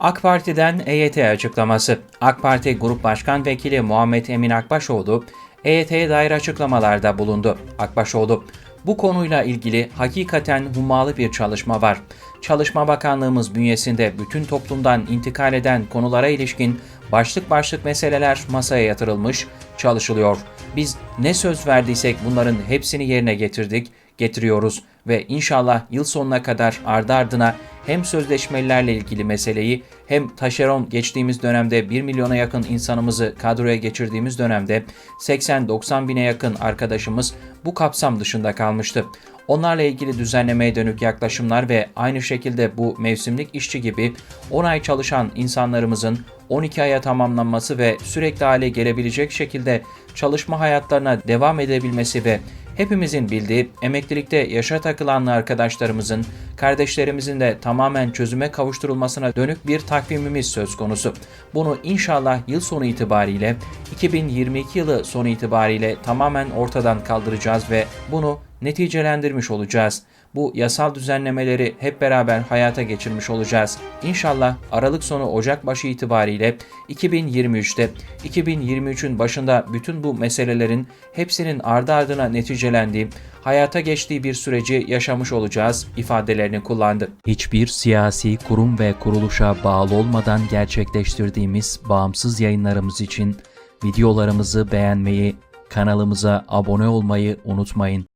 AK Parti'den EYT açıklaması. AK Parti Grup Başkan Vekili Muhammed Emin Akbaşoğlu, EYT'ye dair açıklamalarda bulundu. Akbaşoğlu, bu konuyla ilgili hakikaten hummalı bir çalışma var. Çalışma Bakanlığımız bünyesinde bütün toplumdan intikal eden konulara ilişkin başlık başlık meseleler masaya yatırılmış, çalışılıyor. Biz ne söz verdiysek bunların hepsini yerine getirdik, getiriyoruz ve inşallah yıl sonuna kadar ardı ardına hem sözleşmelilerle ilgili meseleyi hem taşeron geçtiğimiz dönemde 1 milyona yakın insanımızı kadroya geçirdiğimiz dönemde 80-90 bine yakın arkadaşımız bu kapsam dışında kalmıştı. Onlarla ilgili düzenlemeye dönük yaklaşımlar ve aynı şekilde bu mevsimlik işçi gibi 10 ay çalışan insanlarımızın 12 aya tamamlanması ve sürekli hale gelebilecek şekilde çalışma hayatlarına devam edebilmesi ve hepimizin bildiği emeklilikte yaşa takılan arkadaşlarımızın, kardeşlerimizin de tamamen çözüme kavuşturulmasına dönük bir takvimimiz söz konusu. Bunu inşallah yıl sonu itibariyle 2022 yılı sonu itibariyle tamamen ortadan kaldıracağız ve bunu neticelendirmiş olacağız. Bu yasal düzenlemeleri hep beraber hayata geçirmiş olacağız. İnşallah Aralık sonu Ocak başı itibariyle 2023'te 2023'ün başında bütün bu meselelerin hepsinin ardı ardına neticelendiği, hayata geçtiği bir süreci yaşamış olacağız ifadelerini kullandı. Hiçbir siyasi kurum ve kuruluşa bağlı olmadan gerçekleştirdiğimiz bağımsız yayınlarımız için videolarımızı beğenmeyi, kanalımıza abone olmayı unutmayın.